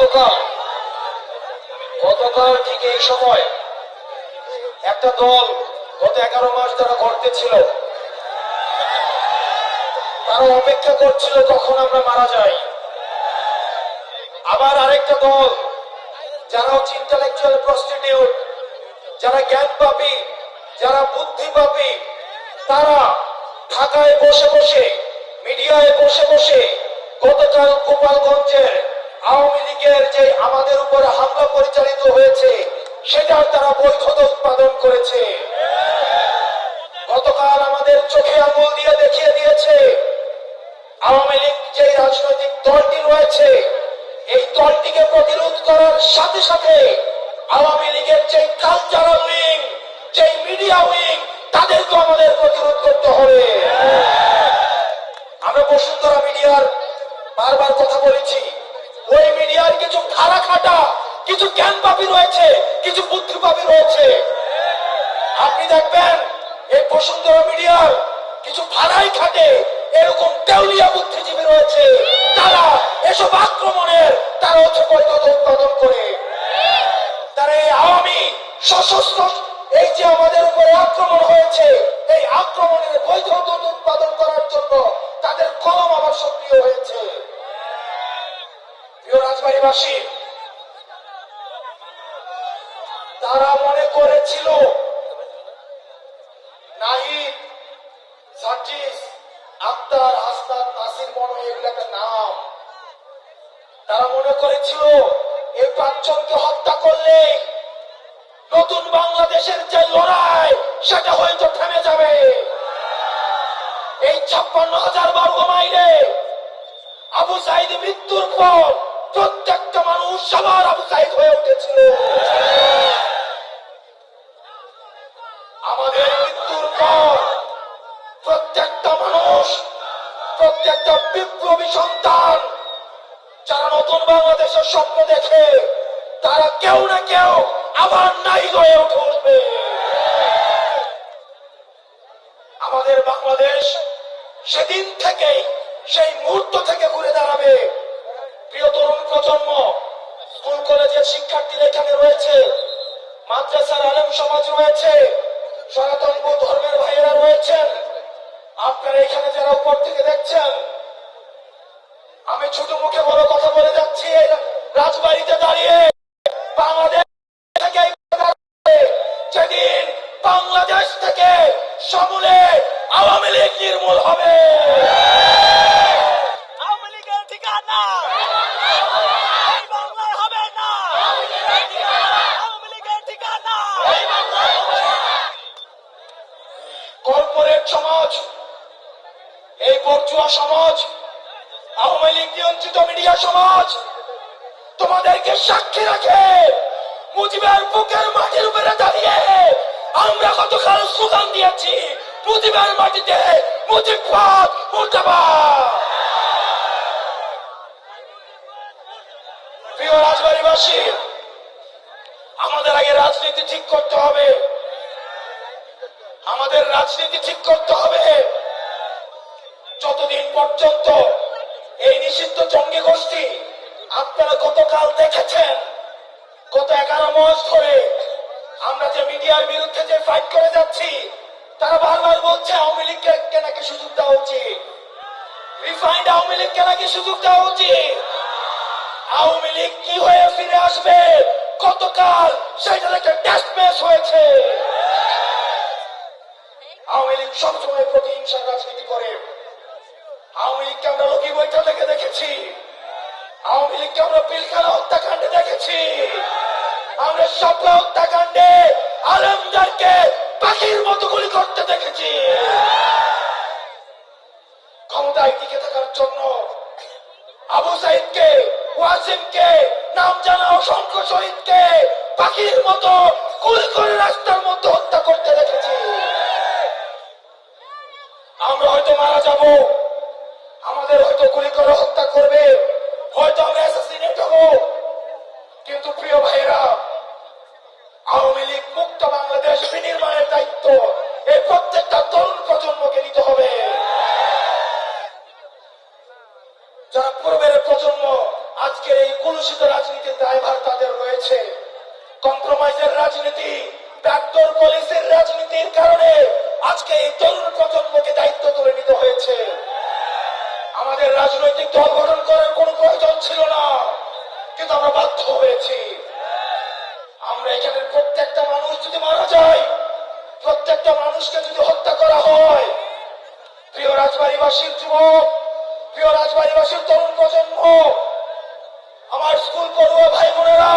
গতকাল গতকাল ঠিক এই সময় একটা দল গত এগারো মাস যারা করতে ছিল। তারা অপেক্ষা করছিল কখন আমরা মারা যাই। আবার আরেকটা দল, যারা হচ্ছে ইন্টালেকচুয়াল প্রস্টিটিউট যারা জ্ঞান পাপি যারা বুদ্ধি পাপি তারা ঢাকায় বসে বসে, মিডিয়ায় বসে বসে গতকাল গোপালগঞ্জের আওয়ামী লীগের যে আমাদের উপরে হামলা পরিচালিত হয়েছে সেটার তারা বৈধতা উৎপাদন করেছে। গতকাল আমাদের চোখে আঙুল দিয়ে দেখিয়ে দিয়েছে, আওয়ামী লীগ যে রাজনৈতিক দলটি রয়েছে, এই দলটিকে প্রতিরোধ করার সাথে সাথে আওয়ামী লীগের যে কালচারাল উইং যে মিডিয়া উইং তাদেরকে আমাদের প্রতিরোধ করতে হবে। আমরা বসুন্ধরা মিডিয়ার বারবার কথা বলেছি ওই মিডিয়ার কিছু খারা খাটা, কিছু জ্ঞান পাপি রয়েছে, কিছু বুদ্ধি পাপি রয়েছে। আপনি দেখবেন, এই বসুন্ধরা মিডিয়ার কিছু ভাড়াই খাটে, এরকম দেউলিয়া বুদ্ধিজীবী রয়েছে। তারা এসব আক্রমণের, তারা হচ্ছে বৈধতা উৎপাদন করে। তারা এই আওয়ামী সশস্ত্র, এই যে আমাদের উপরে আক্রমণ হয়েছে এই আক্রমণের বৈধতা উৎপাদন করার জন্য তাদের কলম আবার সক্রিয় হয়েছে প্রিয় রাজবাড়িবাসী তারা মনে করেছিল আক্তার নাসির, মনো এগুলো একটা নাম। তারা মনে করেছিল, এই পাঁচজনকে হত্যা করলে নতুন বাংলাদেশের যে লড়াই, সেটা হয়তো থেমে যাবে। এই ছাপ্পান্ন হাজার বর্গ মাইলে আবু সাইদ মৃত্যুর পর প্রত্যেকটা মানুষ সবার আবু সাইদ হয়ে উঠেছিল। প্রত্যেকটা বিপ্লবী সন্তান, যারা নতুন বাংলাদেশের স্বপ্ন দেখে, তারা কেউ না কেউ আবার নাই হয়ে উঠে উঠবে আমাদের বাংলাদেশ সেদিন থেকেই সেই মুহূর্ত থেকে ঘুরে দাঁড়াবে। প্রিয় তরুণ প্রজন্ম, স্কুল, কলেজের শিক্ষার্থীরা এখানে রয়েছে, মাদ্রাসার আলেম সমাজ রয়েছে, সনাতন ধর্মের ভাইয়েরা রয়েছেন। আপনারা এখানে যারা উপর থেকে দেখছেন, আমি ছোট মুখে বড় কথা বলে যাচ্ছি, রাজবাড়িতে দাঁড়িয়ে বাংলাদেশ থেকে যেদিন বাংলাদেশ থেকে সমূলে আওয়ামী লীগ নির্মূল হবে। কর্পোরেট সমাজ এই বর্জুয়া সমাজ, আওয়ামী লীগ নিয়ন্ত্রিত মিডিয়া সমাজ, তোমাদেরকে সাক্ষী রাখে মুজিবের বুকের মাটির উপরে দাঁড়িয়ে আমরা গতকাল স্লোগান দিয়েছি, মুজিবের মাটিতে মুজিববাদ মুর্দাবাদ। প্রিয় রাজবাড়িবাসী, আমাদের আগে রাজনীতি ঠিক করতে হবে। আমাদের রাজনীতি ঠিক করতে হবে। যতদিন পর্যন্ত এই নিষিদ্ধ জঙ্গি গোষ্ঠী আপনারা গতকাল দেখেছেন, গত এগারো মাস ধরে আমরা যে মিডিয়ার বিরুদ্ধে যে ফাইট করে যাচ্ছি, তারা বারবার বলছে আওয়ামী লীগকে নাকি সুযোগ দেওয়া উচিত? রিফাইন্ড আওয়ামী লীগকে নাকি সুযোগ দেওয়া উচিত? আওয়ামী লীগ কি হয়ে ফিরে আসবে? গতকাল সেটা একটা টেস্ট ম্যাচ হয়েছে। আওয়ামী লীগ সবসময় প্রতিহিংসার বৈঠা থেকে দেখেছি। আওয়ামী লীগকে আমরা পিলখানা হত্যাকাণ্ডে দেখেছি। আমরা সবলা হত্যাকাণ্ডে আলমদারকে পাখির মতো গুলি করতে দেখেছি। ক্ষমতায় টিকে থাকার জন্য আবু সাইদকে, ওয়াসিমকে, নাম জানা অসংখ্য শহীদকে পাখির মতো গুলি করে রাস্তার মধ্যে হত্যা করতে দেখেছি। আমরা হয়তো মারা যাব। কুলুষিত রাজনীতির দায়ভার তাদের রয়েছে। কম্প্রোমাইজের রাজনীতি ব্যাকডোর পলিসির রাজনীতির কারণে আজকে এই তরুণ প্রজন্মকে দায়িত্ব তুলে নিতে হয়েছে। আমাদের রাজনৈতিক দল গঠন করার কোনো প্রয়োজন ছিল না, কিন্তু আমরা বাধ্য হয়েছি। আমরা এখানে প্রত্যেকটা মানুষ যদি মারা যায়, প্রত্যেকটা মানুষকে যদি হত্যা করা হয়, প্রিয় রাজবাড়িবাসীর যুবক, প্রিয় রাজবাড়িবাসীর তরুণ প্রজন্ম আমার স্কুল পড়ুয়া ভাই বোনেরা